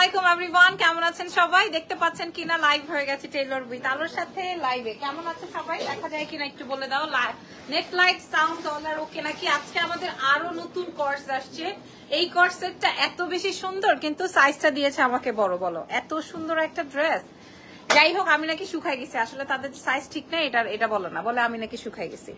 আলাইকুম এভরিওয়ান, কেমন আছেন সবাই? দেখতে পাচ্ছেন কিনা লাইভ হয়ে গেছে টেইলর উইথ আলোর সাথে লাইভে কেমন আছে সবাই? দেখা যায় কিনা, একটু বলে দাও। নেট লাইট সাউন্ড অলার ওকে নাকি? আজকে আমাদের আরও নতুন কোর্স আসছে। এই কোর্সেরটা এত বেশি সুন্দর, কিন্তু সাইজটা দিয়েছে আমাকে বড়, বলো। এত সুন্দর একটা ড্রেস যাই হোক, আমি নাকি শুকাই গেছি। আসলে তাদের সাইজ ঠিক নেই, এটা এটা বলো না। বলে আমি নাকি শুকাই গেছি।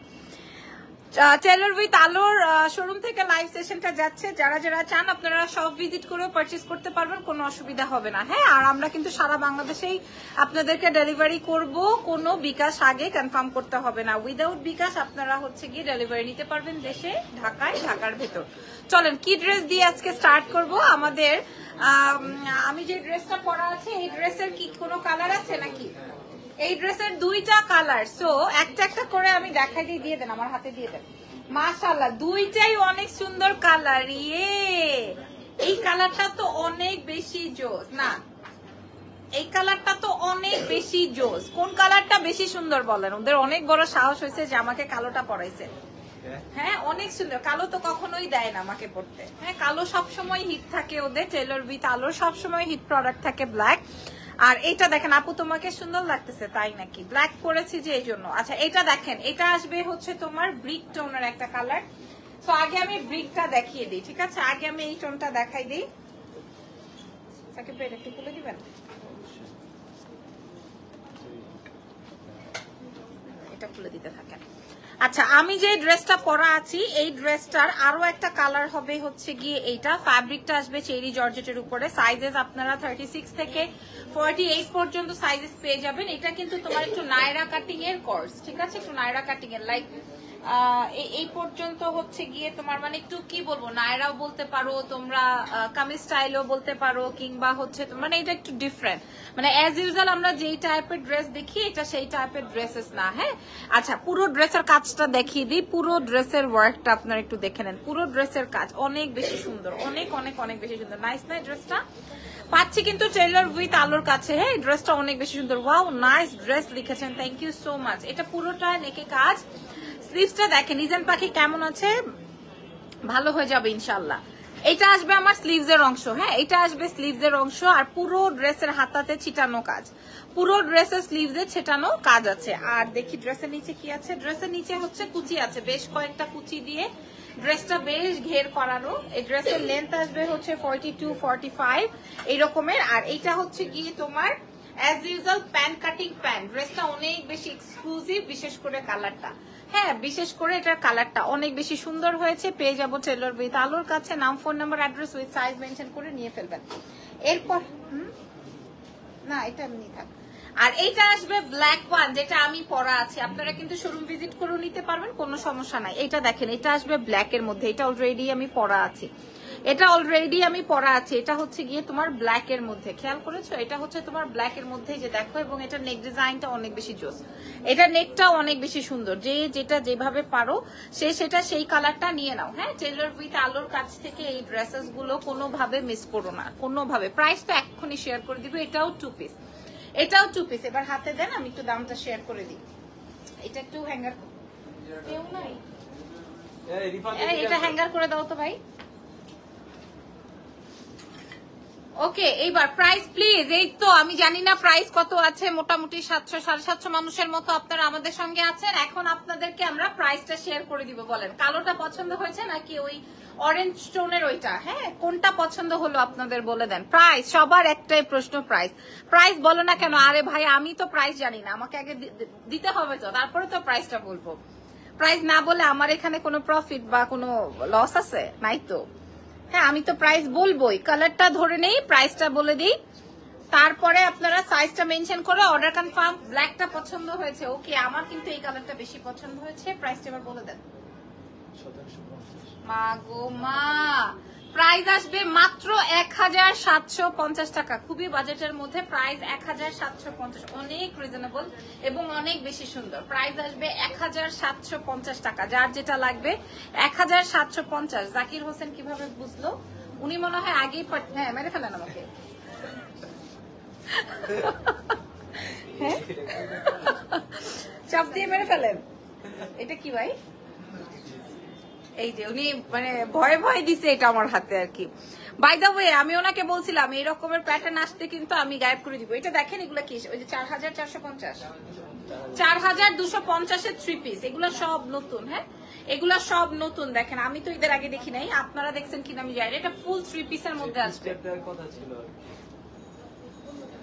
টেলর উইথ আলোর শোরুম থেকে লাইভ সেশনটা যাচ্ছে। যারা যারা চান, আপনারা সব ভিজিট করেও পারচেস করতে পারবেন, কোনো অসুবিধা হবে না। হ্যাঁ আর আমরা কিন্তু সারা বাংলাদেশেই আপনাদেরকে ডেলিভারি করব। কোনো বিকাশ আগে কনফার্ম করতে হবে না। উইদাউট বিকাশ, আপনারা হচ্ছে গিয়ে ডেলিভারি নিতে পারবেন দেশে, ঢাকায়, ঢাকার ভেতর। চলেন, কি ড্রেস দিয়ে আজকে স্টার্ট করব? আমাদের, আমি যে ড্রেসটা পরা আছে, এই ড্রেসের কি কোনো কালার আছে নাকি? এই ড্রেসের দুইটা কালার। সো একটা একটা করে আমি দেখাই দিয়ে দিয়ে দেন আমার হাতে দিয়ে দেন। মাশাল্লাহ দুইটাই অনেক সুন্দর কালার। ইয়ে! এই কালারটা তো অনেক বেশি জোস। না এই কালারটা তো অনেক বেশি জোস। কোন কালারটা বেশি সুন্দর বলেন? ওদের অনেক বড় সাহস হয়েছে যে আমাকে কালোটা পরাইছে। হ্যাঁ? অনেক সুন্দর। কালো তো কখনোই দেয় না আমাকে পড়তে হ্যাঁ কালো সবসময় হিট থাকে ওদের। টেলর উইথ আলো সবসময় হিট প্রোডাক্ট থাকে ব্ল্যাক আর এটা দেখেন আপু, তোমাকে সুন্দর লাগতেছে, তাই নাকি? ব্ল্যাক করেছি যে এই জন্য। আচ্ছা এটা দেখেন, এটা আসবে হচ্ছে তোমার ব্রিক টোনের একটা কালার তো আগে আমি ব্রিকটা দেখিয়ে দিই, ঠিক আছে? আগে আমি এই টোনটা দেখাই দিই। একটু খুলে দিবেন? এটা খুলে দিতে থাকেন। আচ্ছা আমি যে ড্রেসটা পরা আছি, এই ড্রেসটার আরও একটা কালার হবে হচ্ছে গিয়ে এইটা। ফ্যাব্রিকটা আসবে চেরি জর্জেটের উপরে। সাইজেস আপনারা থার্টি সিক্স থেকে ফর্টি এইট পর্যন্ত সাইজেস পেয়ে যাবেন। এটা কিন্তু তোমার একটু নায়রা কাটিং এর কোর্স ঠিক আছে? একটু নায়রা কাটিং এর লাইক এই পর্যন্ত হচ্ছে গিয়ে তোমার মানে একটু কি বলব? নায়রাও বলতে পারো, তোমরা কামি স্টাইলও বলতে পারো, কিংবা হচ্ছে মানে এটা একটু ডিফারেন্ট মানে অ্যাজ ইউজুয়াল আমরা যেই টাইপের ড্রেস দেখি, এটা সেই টাইপের ড্রেসেস না হ্যাঁ? আচ্ছা পুরো ড্রেসের কাজটা দেখিয়ে দিই। পুরো ড্রেসের ওয়ার্কটা আপনারা একটু দেখে নেন। পুরো ড্রেসের কাজ অনেক বেশি সুন্দর, অনেক অনেক অনেক বেশি সুন্দর। নাইস না ড্রেসটা পাচ্ছি কিন্তু টেইলর উইথ আলোর কাছে হ্যাঁ? ড্রেসটা অনেক বেশি সুন্দর। ওয়াও নাইস ড্রেস লিখেছেন। থ্যাংক ইউ সো মাচ এটা পুরোটা নেকে কাজ। স্লিভসটা দেখেন, ইজান পাখি কেমন আছে? ভালো হয়ে যাবে ইনশাল্লাহ এটা আসবে আমার স্লিভস এর অংশ হ্যাঁ? এটা আসবে স্লিভস এর অংশ আর পুরো ড্রেসের হাতাতে ছিটানো কাজ। পুরো ড্রেসের স্লিভস এ ছিটানো কাজ আছে। আর দেখি, ড্রেসের নিচে কি আছে? ড্রেসের নিচে হচ্ছে কুচি আছে। বেশ কয়েকটা কুচি দিয়ে ড্রেসটা বেশ ঘের করানো। এই ড্রেসের লেন্থ আসবে হচ্ছে ফর্টি টু ফর্টি ফাইভ এইরকমের। আর এইটা হচ্ছে গিয়ে তোমার অ্যাজ ইউজুয়াল প্যান কাটিং প্যান ড্রেসটা অনেক বেশি এক্সক্লুসিভ বিশেষ করে কালারটা হ্যাঁ বিশেষ করে এটার কালারটা অনেক বেশি সুন্দর হয়েছে, পেয়ে যাব টেলর উইথ আলোর কাছে। নাম phone number address with size mention করে নিয়ে ফেলবেন। এরপর না, এটা এমনি থাক। আর এইটা আসবে ব্ল্যাক ওয়ান যেটা আমি পরা আছি। আপনারা কিন্তু শোরুম ভিজিট করে নিতে পারবেন, কোনো সমস্যা নাই। এটা দেখেন, এটা আসবে ব্ল্যাক এর মধ্যে। এটা অলরেডি আমি পরা আছি। এটা অলরেডি আমি পরা আছি। এটা হচ্ছে গিয়ে তোমার ব্ল্যাক এর মধ্যে। খেয়াল করেছ? এটা হচ্ছে তোমার ব্ল্যাক এর মধ্যে যে দেখো এবং এটা নেক ডিজাইনটা অনেক বেশি জোস। এটা নেকটাও অনেক বেশি সুন্দর। যে যেটা যেভাবে পারো সে সেটা সেই কালারটা নিয়ে নাও। হ্যাঁ টেলর উইথ আলোর কাছ থেকে এই ড্রেসেসগুলো কোনোভাবে মিস করো না। কোনোভাবে। প্রাইসটা এক্ষুনি শেয়ার করে দিব। এটাও টু পিস এটাও টু পিস এবার হাতে দেন আমি একটু দামটা শেয়ার করে দিই। এটা একটু হ্যাঙ্গার কেউ নাই? এটা হ্যাঙ্গার করে দাও তো ভাই। ওকে, এইবার প্রাইস প্লিজ এই তো, আমি জানি না প্রাইস কত আছে, মোটামুটি সাতশো, সাড়ে সাতশো মানুষের মতো আপনারা আমাদের সঙ্গে আছেন। এখন আপনাদেরকে আমরা প্রাইসটা শেয়ার করে দিব, বলেন। কালোটা পছন্দ হয়েছে নাকি ওই অরেঞ্জ স্টোনের ওইটা? হ্যাঁ কোনটা পছন্দ হলো আপনাদের বলে দেন। প্রাইস সবার একটাই প্রশ্ন প্রাইস প্রাইস বলো না কেন, আরে ভাই, আমি তো প্রাইস জানি না, আমাকে আগে দিতে হবে তো, তারপরে তো প্রাইসটা বলব। প্রাইস না বলে আমার এখানে কোনো প্রফিট বা কোনো লস আছে? নাই তো। হ্যাঁ আমি তো প্রাইস বলবোই। কালারটা ধরে নেই প্রাইসটা বলে দিই। তারপরে আপনারা সাইজটা মেনশন করে অর্ডার কনফার্ম ব্ল্যাকটা পছন্দ হয়েছে ওকে আমার কিন্তু এই কালারটা বেশি পছন্দ হয়েছে প্রাইসটা এবার বলে দেন। মা গো মা! প্রাইস আসবে মাত্র এক হাজার সাতশো পঞ্চাশ টাকা। খুবই বাজেটের মধ্যে প্রাইস এক হাজার সাতশো পঞ্চাশ। অনেক রিজনেবল এবং অনেক বেশি সুন্দর। প্রাইস আসবে এক হাজার সাতশো পঞ্চাশ টাকা। যার যেটা লাগবে এক হাজার সাতশো পঞ্চাশ। জাকির হোসেন কীভাবে বুঝলো? উনি মনে হয় আগেই হ্যাঁ মেরে ফেলেন আমাকে। হ্যাঁ? চাপ দিয়ে মেরে ফেলেন। এটা কি ভাই? এই যে উনি মানে ভয়ে ভয়ে দিছে এটা আমার হাতে আর কি। বাই দ্য ওয়ে আমি ওনাকে বলছিলাম এই রকমের প্যাটার্ন আসতে কিন্তু আমি গায়েব করে দিব। এটা দেখেন এগুলো কি? ওই যে চার হাজার চারশো পঞ্চাশ। চার হাজার দুশো পঞ্চাশের থ্রি পিস এগুলো সব নতুন হ্যাঁ? এগুলো সব নতুন দেখেন। আমি তো এদের আগে দেখি নাই। আপনারা দেখছেন কিনা আমি জানি। এটা ফুল থ্রি পিসের মধ্যে আসবে।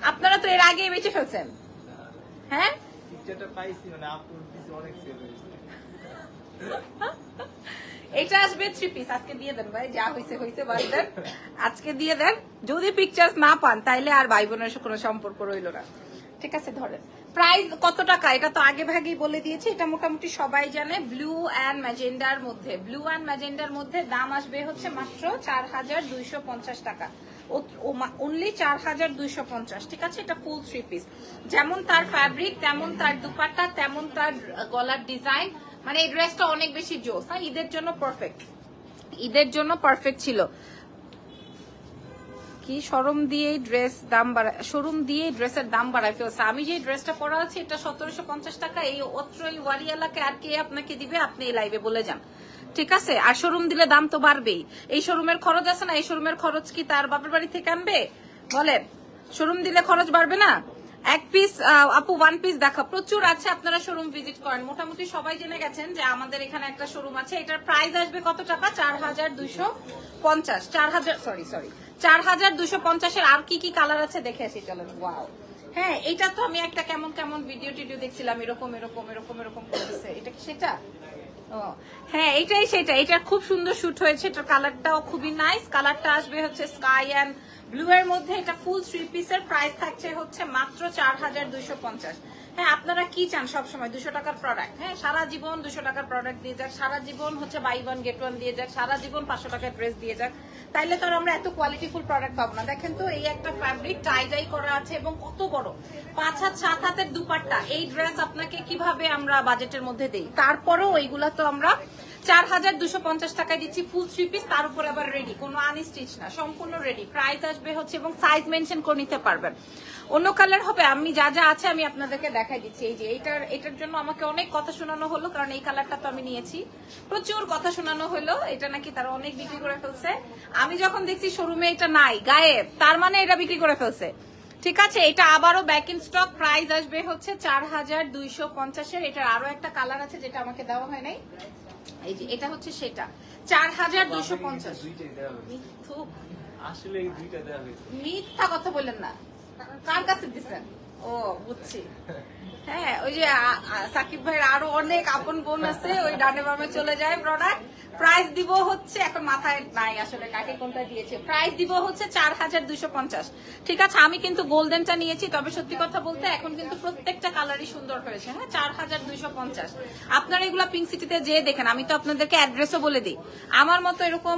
আপনারা তো এর আগে বেঁচে ফেলছেন। হ্যাঁ? পাইছি মানে অনেক সেল হয়েছে। এটা আসবে থ্রি পিস আজকে দিয়ে দেন ভাই, যা হয়েছে হয়েছে বাদ দেন। আজকে দিয়ে দেন। যদি পিকচার্স না পান, তাইলে আর ভাই বোনের কোনো সম্পর্ক রইল না। ঠিক আছে, ধরেন। প্রাইস কত টাকা? এটা তো আগে ভাগেই বলে দিয়েছি। এটা মোটামুটি সবাই জানে। ব্লু অ্যান্ড ম্যাজেন্ডার মধ্যে। ব্লু অ্যান্ড ম্যাজেন্ডার মধ্যে দাম আসবে হচ্ছে মাত্র চার হাজার দুইশো পঞ্চাশ টাকা। অনলি চার হাজার দুইশো পঞ্চাশ। ঠিক আছে? এটা ফুল থ্রি পিস যেমন তার ফ্যাব্রিক তেমন তার দুপাট্টা, তেমন তার গলার ডিজাইন মানে এই ড্রেসটা অনেক বেশি জোস হ্যাঁ? ঈদের জন্য পারফেক্ট ঈদের জন্য পারফেক্ট ছিল। কি শোরুম দিয়ে ড্রেস দাম বাড়ায় শোরুম দিয়ে ড্রেসের দাম বাড়ায় ফেলছে। আমি যে ড্রেসটা পরা আছে, এটা সতেরোশো পঞ্চাশ টাকা, এই অত্র এই ওয়ারিয়ালাকে আর কে আপনাকে দিবে? আপনি এই লাইভে বলে যান। ঠিক আছে? আর শোরুম দিলে দাম তো বাড়বেই। এই শোরুমের খরচ আছে না? এই শোরুমের খরচ কি তার বাপের বাড়ি থেকে আনবে? বলেন, শোরুম দিলে খরচ বাড়বে না? এক পিস আপু ওয়ান পিস দেখা। প্রচুর আছে, আপনারা শোরুম ভিজিট করেন। মোটামুটি সবাই জেনে গেছেন যে আমাদের এখানে একটা শোরুম আছে। এটার প্রাইস আসবে কত টাকা? চার হাজার দুইশো পঞ্চাশ। চার হাজার সরি সরি চার হাজার দুশো পঞ্চাশের আর কি কি কালার আছে? দেখে আসি, চলেন। ওয়াও হ্যাঁ এটা তো আমি একটা কেমন কেমন ভিডিও টিডিও দেখছিলাম, এরকম এরকম এরকম এরকম করতেছে। এটা কি সেটা? হ্যাঁ এটাই সেটা। এটা খুব সুন্দর শুট হয়েছে। এটার কালারটাও খুবই নাইস কালারটা আসবে হচ্ছে স্কাই অ্যান্ড ব্লু এর মধ্যে এটা ফুল থ্রি পিসের প্রাইস থাকছে হচ্ছে মাত্র চার হাজার দুইশো পঞ্চাশ। হ্যাঁ আপনারা কি চান সবসময়? দুশো টাকার প্রোডাক্ট হ্যাঁ সারা জীবন দুশো টাকার প্রোডাক্ট দিয়ে যাক, সারা জীবন হচ্ছে বাই ওয়ান গেট ওয়ান দিয়ে যাক, সারা জীবন পাঁচশো টাকার ড্রেস দিয়ে যাক। তাইলে তো আমরা এত কোয়ালিটিফুল প্রোডাক্ট পাবো না। দেখেন তো, এই একটা ফ্যাব্রিক টাই ডাই করা আছে এবং কত বড়। পাঁচ হাত, সাত হাতের দুপাট্টা। এই ড্রেস আপনাকে কীভাবে আমরা বাজেটের মধ্যে দেই? তারপরেও এইগুলা তো আমরা চার হাজার দুশো পঞ্চাশ টাকায় দিচ্ছি ফুল থ্রি পিস তার উপর আবার রেডি কোনো আনস্টিচ না, সম্পূর্ণ রেডি প্রাইস আসবে হচ্ছে এবং সাইজ মেনশন করে নিতে পারবেন। অন্য কালার হবে, আমি যা যা আছে আমি আপনাদেরকে দেখাই দিচ্ছি। এই যে এটার এটার জন্য আমাকে অনেক কথা শোনানো হলো, কারণ এই কালারটা তো আমি নিয়েছি। প্রচুর কথা শোনানো হলো, এটা নাকি তারা অনেক বিক্রি করে ফেলছে। আমি যখন দেখছি শোরুমে এটা নাই, গায়েব, তার মানে এটা বিক্রি করে ফেলছে। ঠিক আছে এটা আবারও ব্যাক ইন স্টক প্রাইস আসবে হচ্ছে চার হাজার দুইশো পঞ্চাশের এটার আরও একটা কালার আছে যেটা আমাকে দেওয়া হয় নাই। এই যে এটা হচ্ছে সেটা চার হাজার দুইশো পঞ্চাশ। মিথ্যা কথা বললেন না। কার কাছে দিচ্ছেন? ও, বুঝছি। হ্যাঁ ওই যে সাকিব ভাইয়ের আরও অনেক আপন বোন আছে, ওই ডানে বামে চলে যায় প্রোডাক্ট প্রাইস দিব হচ্ছে, এখন মাথায় নাই আসলে কাকে কোনটা দিয়েছে। প্রাইস দিব হচ্ছে চার হাজার দুইশো পঞ্চাশ। ঠিক আছে, আমি কিন্তু গোল্ডেনটা নিয়েছি, তবে সত্যি কথা বলতে এখন কিন্তু প্রত্যেকটা কালারই সুন্দর হয়েছে। হ্যাঁ চার হাজার দুইশো পঞ্চাশ। আপনারা এগুলা পিঙ্ক সিটিতে যেয়ে দেখেন, আমি তো আপনাদেরকে অ্যাড্রেসও বলে দিই। আমার মতো এরকম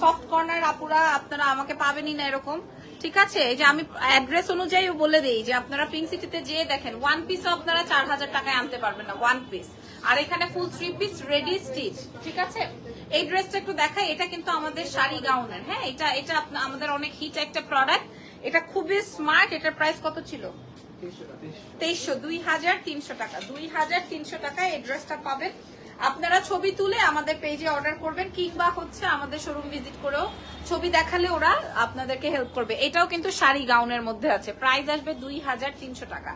সফট কর্নার আপুরা আপনারা আমাকে পাবেনই না এরকম। ঠিক আছে? এই যে আমি অ্যাড্রেস অনুযায়ী বলে দিই যে আপনারা পিঙ্ক সিটিতে যেয়ে দেখেন ওয়ান পিসও আপনারা চার হাজার টাকায় আনতে পারবেন না ওয়ান পিস আর এখানে full three piece ready stitch ঠিক আছে? এই ড্রেসটা একটু দেখাই এটা কিন্তু আমাদের শাড়ি গাউনের হ্যাঁ এটা এটা আমাদের অনেক হিট একটা প্রোডাক্ট এটা খুবই স্মার্ট এটার প্রাইস কত ছিল? তেইশশো দুই হাজার তিনশো টাকা। দুই হাজার তিনশো টাকায় এই ড্রেসটা পাবেন। আপনারা ছবি তুলে আমাদের পেজে অর্ডার করবেন, কিংবা হচ্ছে আমাদের শোরুম ভিজিট করেও ছবি দেখালে ওরা আপনাদেরকে হেল্প করবে। এটাও কিন্তু শাড়ি গাউনের মধ্যে আছে। প্রাইস আসবে দুই হাজার তিনশো টাকা।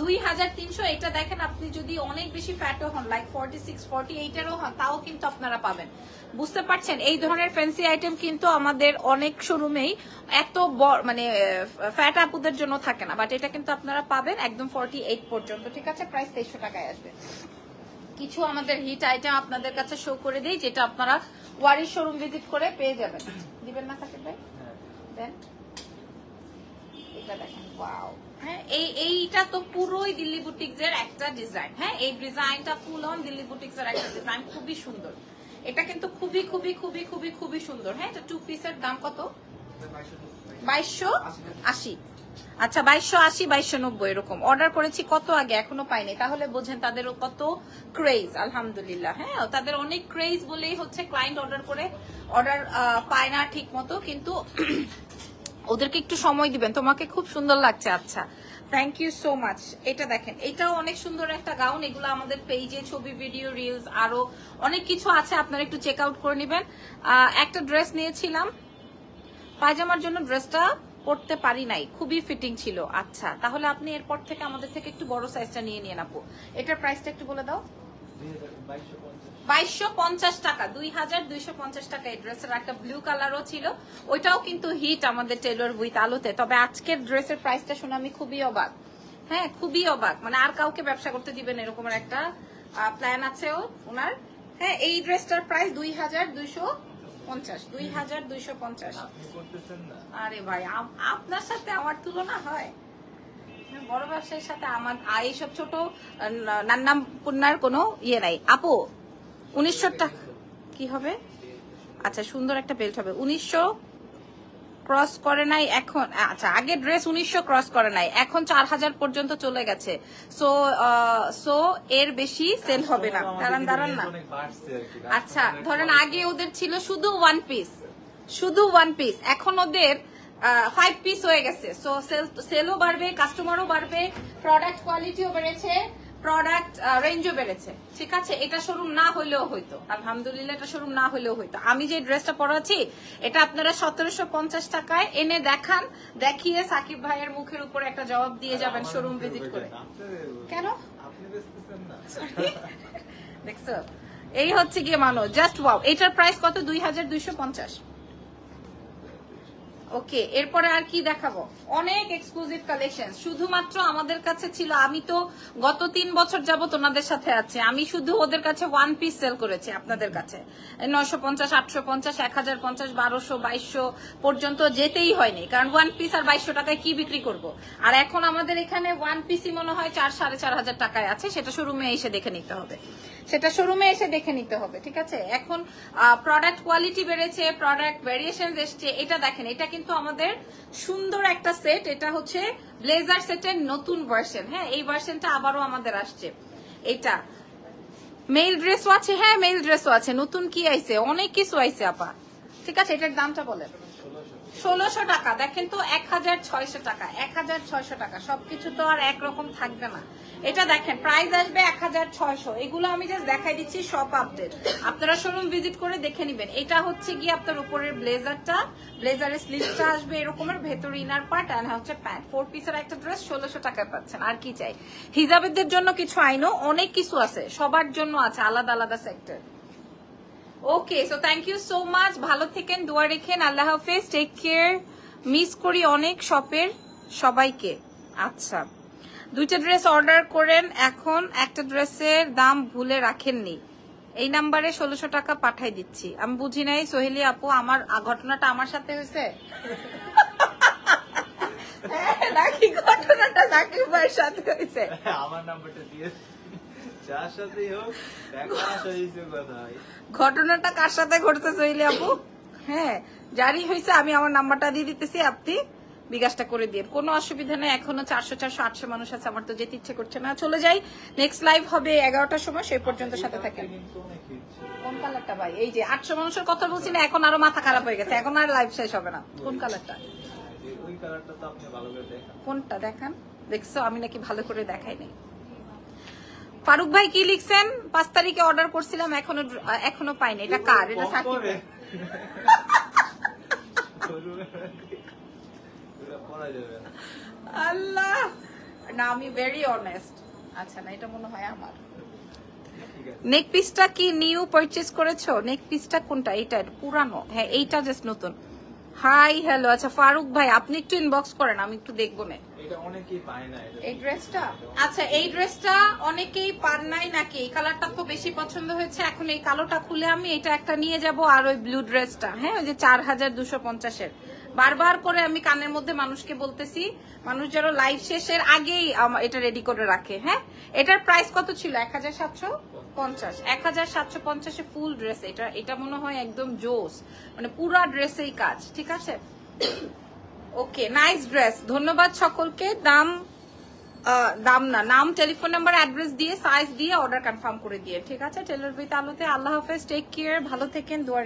দুই হাজার তিনশো, এটা দেখেন আপনি যদি অনেক বেশি ফ্যাটও হন লাইক ফর্টি সিক্স ফর্টি এইটেরও হন, তাও কিন্তু আপনারা পাবেন। বুঝতে পারছেন? এই ধরনের ফ্যান্সি আইটেম কিন্তু আমাদের অনেক শোরুমেই এত মানে ফ্যাট আপুদের জন্য থাকে না। বাট এটা কিন্তু আপনারা পাবেন একদম ফর্টি এইট পর্যন্ত। ঠিক আছে? প্রাইস তেইশশো টাকায় আসবে। কিছু আমাদের হিট আইটেম আপনাদের কাছে শো করে দিই যেটা আপনারা ওয়ারির শোরুম ভিজিট করে পেয়ে যাবেন। দিবেন না থাকে ভাই? হ্যাঁ দেন। এটা দেখেন ওয়াও হ্যাঁ এই এইটা তো পুরোই দিল্লি বুটিক্স এর একটা ডিজাইন হ্যাঁ এই ডিজাইনটা ফুল অন দিল্লি বুটিক্স এর একটা ডিজাইন খুবই সুন্দর। এটা কিন্তু খুবই খুবই খুবই খুবই খুবই সুন্দর। হ্যাঁ এটা টু পিসের দাম কত? বাইশশো আশি। আচ্ছা বাইশশো আশি, বাইশশো নব্বই এরকম। অর্ডার করেছি কত আগে? এখনও পাইনি। তাহলে বোঝেন তাদের কত ক্রেজ আলহামদুলিল্লাহ। হ্যাঁ তাদের অনেক ক্রেজ বলেই হচ্ছে ক্লায়েন্ট অর্ডার করে। অর্ডার পায় না ঠিক মতো কিন্তু ওদেরকে একটু সময় দিবেন। তোমাকে খুব সুন্দর লাগছে। আচ্ছা থ্যাংক ইউ সো মাচ এটা দেখেন, এটাও অনেক সুন্দর একটা গাউন এগুলো আমাদের পেজে ছবি ভিডিও রিলস আরও অনেক কিছু আছে। আপনারা একটু চেক আউট করে নেবেন। একটা ড্রেস নিয়েছিলাম। পায়জামার জন্য ড্রেসটা পরতে পারি নাই, খুবই ফিটিং ছিল। আচ্ছা তাহলে আপনি এরপর থেকে আমাদের থেকে একটু বড় সাইজটা নিয়ে নিয়ে আপু। এটার প্রাইসটা একটু বলে দাও। বাইশশো পঞ্চাশ। টাকা, দুই হাজার দুইশো পঞ্চাশ টাকা। এই ড্রেসের একটা ব্লু কালারও ছিল। ওইটাও কিন্তু হিট আমাদের টেলর উইথ আলোতে। তবে আজকের ড্রেসের প্রাইসটা শুনে আমি খুবই অবাক। হ্যাঁ খুবই অবাক। মানে আর কাউকে ব্যবসা করতে দিবেন এরকম একটা প্ল্যান আছে ওনার। হ্যাঁ এই ড্রেসটার প্রাইস দুই হাজার দুইশো পঞ্চাশ দুই হাজার দুইশো পঞ্চাশ। আরে ভাই আপনার সাথে আমার তুলনা হয়? হ্যাঁ, বড় ব্যবসায়ীর সাথে আমার আর এইসব ছোট নান্নাম পুন্নার কোনো ইয়ে নাই। আপু উনিশশো টাকা কি হবে? আচ্ছা সুন্দর একটা বেল্ট হবে। উনিশশো ক্রস করে নাই এখন আচ্ছা আগে ড্রেস উনিশশো ক্রস করে নাই এখন চার হাজার পর্যন্ত চলে গেছে। সো সো এর বেশি সেল হবে না। দাঁড়ান দাঁড়ান না। আচ্ছা ধরেন আগে ওদের ছিল শুধু ওয়ান পিস শুধু ওয়ান পিস এখন ওদের ফাইভ পিস হয়ে গেছে। সো সেল সেলও বাড়বে কাস্টমারও বাড়বে প্রোডাক্ট কোয়ালিটিও বেড়েছে। প্রোডাক্ট রেঞ্জও বেড়েছে। ঠিক আছে? এটা শোরুম না হইলেও হইতো। আলহামদুলিল্লাহ এটা শোরুম না হইলেও হইতো। আমি যে ড্রেসটা পরাচ্ছি এটা আপনারা সতেরোশো পঞ্চাশ টাকায় এনে দেখান দেখিয়ে সাকিব ভাইয়ের মুখের উপরে একটা জবাব দিয়ে যাবেন শোরুম ভিজিট করে। কেন? আপনি দেখছ? এই হচ্ছে গিয়ে মানুষ জাস্ট ওয়াও এটার প্রাইস কত? দুই হাজার দুইশো পঞ্চাশ। ওকে এরপরে আর কি দেখাবো? অনেক এক্সক্লুসিভ কালেকশন শুধুমাত্র আমাদের কাছে ছিল, আমি তো গত তিন বছর যাবত ওনাদের সাথে আছে। আমি শুধু ওদের কাছে ওয়ান পিস সেল করেছি আপনাদের কাছে। নয়শো পঞ্চাশ, আটশো পঞ্চাশ, এক হাজার পঞ্চাশ, বারোশো, বাইশশো পর্যন্ত যেতেই হয়নি। কারণ ওয়ান পিস আর বাইশশো টাকায় কি বিক্রি করব? আর এখন আমাদের এখানে ওয়ান পিসই মনে হয় চার, সাড়ে চার হাজার টাকায় আছে। সেটা শোরুমে এসে দেখে নিতে হবে। সেটা শোরুমে এসে দেখে নিতে হবে, ঠিক আছে? এখন প্রোডাক্ট কোয়ালিটি বেড়েছে প্রোডাক্ট ভেরিয়েশন এসছে, এটা দেখেন, এটা কিন্তু আমাদের সুন্দর একটা সেট এটা হচ্ছে ব্লেজার সেটের নতুন ভার্সন হ্যাঁ এই ভার্সনটা আবারও আমাদের আসছে। এটা মেল ড্রেসও আছে হ্যাঁ মেল ড্রেসও আছে। নতুন কি আইছে? অনেক কিছু আইছে, আপা। ঠিক আছে, এটার দামটা বলেন। ষোলোশো টাকা। দেখেন তো এক হাজার ছয়শো টাকা এক হাজার ছয়শো টাকা। সবকিছু তো আর একরকম থাকবে না। এটা দেখেন প্রাইস আসবে এক হাজার ছয়শো। এগুলো আমি জাস্ট দেখাই দিচ্ছি সব আপডেট আপনারা শোরুম ভিজিট করে দেখে নিবেন। এটা হচ্ছে গিয়ে আপনার উপরের ব্লেজারটা ব্লেজারের স্লিভসটা আসবে, এরকমের ভেতর ইনার পার্ট আর হচ্ছে প্যান্ট ফোর পিসের একটা ড্রেস ষোলোশো টাকায় পাচ্ছেন, আর কি চাই? হিজাবেদের জন্য কিছু আইনও অনেক কিছু আছে, সবার জন্য আছে, আলাদা আলাদা sector okay so thank you so much ভালো থেকেন দোয়া রেখেন আল্লাহ হাফেজ। টেক কেয়ার মিস করি অনেক শপের সবাইকে। আচ্ছা দুইটা ড্রেস অর্ডার করেন। এখন একটা ড্রেসের দাম ভুলে রাখেননি। এই নাম্বারে ষোলোশো টাকা পাঠাই দিচ্ছি। আমি বুঝি নাই সোহেলি আপু আমার ঘটনাটা আমার সাথে হয়েছে? হ্যাঁ, নাকি ঘটনাটা সাকিব ভাইয়ের সাথে হয়েছে? আমার নাম্বারটা দিয়ে। যার সাথেই হোক দেখা আসা হয়েছে কোথায় ঘটনাটা কার সাথে ঘটতে চাইলে আপু? হ্যাঁ জারি হয়েছে আমি আমার নাম্বারটা দিয়ে দিতেছি আপনি বিকাশটা করে দিয়ে কোনো অসুবিধা নেই এখনও চারশো চারশো আটশো মানুষ আছে আমার তো যেতে ইচ্ছে করছে না। চলে যাই নেক্সট লাইভ হবে এগারোটার সময় সেই পর্যন্ত সাথে থাকেন। কোন কালারটা ভাই? এই যে আটশো মানুষের কথা বলছি না এখন আরও মাথা খারাপ হয়ে গেছে এখন আর লাইভ শেষ হবে না। কোন কালারটা কোনটা দেখান? দেখছ আমি নাকি ভালো করে দেখাই নাই। ফারুক ভাই কি লিখছেন? পাঁচ তারিখে অর্ডার করছিলাম এখনও এখনও পাইনি। এটা কার? এটা সাকিব। আল্লাহ! না আমি ভেরি অনেস্ট আচ্ছা না এটা মনে হয় আমার। নেক পিসটা কি নিউ পারচেজ করেছ? নেক পিসটা কোনটা? এটা পুরানো। হ্যাঁ এইটা জাস্ট নতুন। হাই হ্যালো আচ্ছা ফারুক ভাই আপনি একটু ইনবক্স করেন আমি একটু দেখব না এটা অনেকেই পায় না এই ড্রেসটা? আচ্ছা এই ড্রেসটা অনেকেই পান নাই নাকি? এই কালারটা তো বেশি পছন্দ হয়েছে এখন এই কালোটা খুলে আমি এটা একটা নিয়ে যাব আর ওই ব্লু ড্রেসটা হ্যাঁ? ওই যে চার হাজার দুশো পঞ্চাশের। বারবার করে আমি কানের মধ্যে মানুষকে বলতেছি মানুষ যেন লাইভ শেষের আগেই এটা রেডি করে রাখে হ্যাঁ? এটার প্রাইস কত ছিল? এক হাজার সাতশো পঞ্চাশ। এক হাজার সাতশো পঞ্চাশে ফুল ড্রেস এটা এটা মনে হয় একদম জোস। মানে পুরা ড্রেসেই কাজ ঠিক আছে? ওকে নাইস ড্রেস ধন্যবাদ সকলকে। দাম দাম না, নাম টেলিফোন নাম্বার অ্যাড্রেস দিয়ে সাইজ দিয়ে অর্ডার কনফার্ম করে দিয়ে। ঠিক আছে টেলর বিত আলোতে আল্লাহ হাফেজ টেক কেয়ার ভালো থেকেন দোয়ার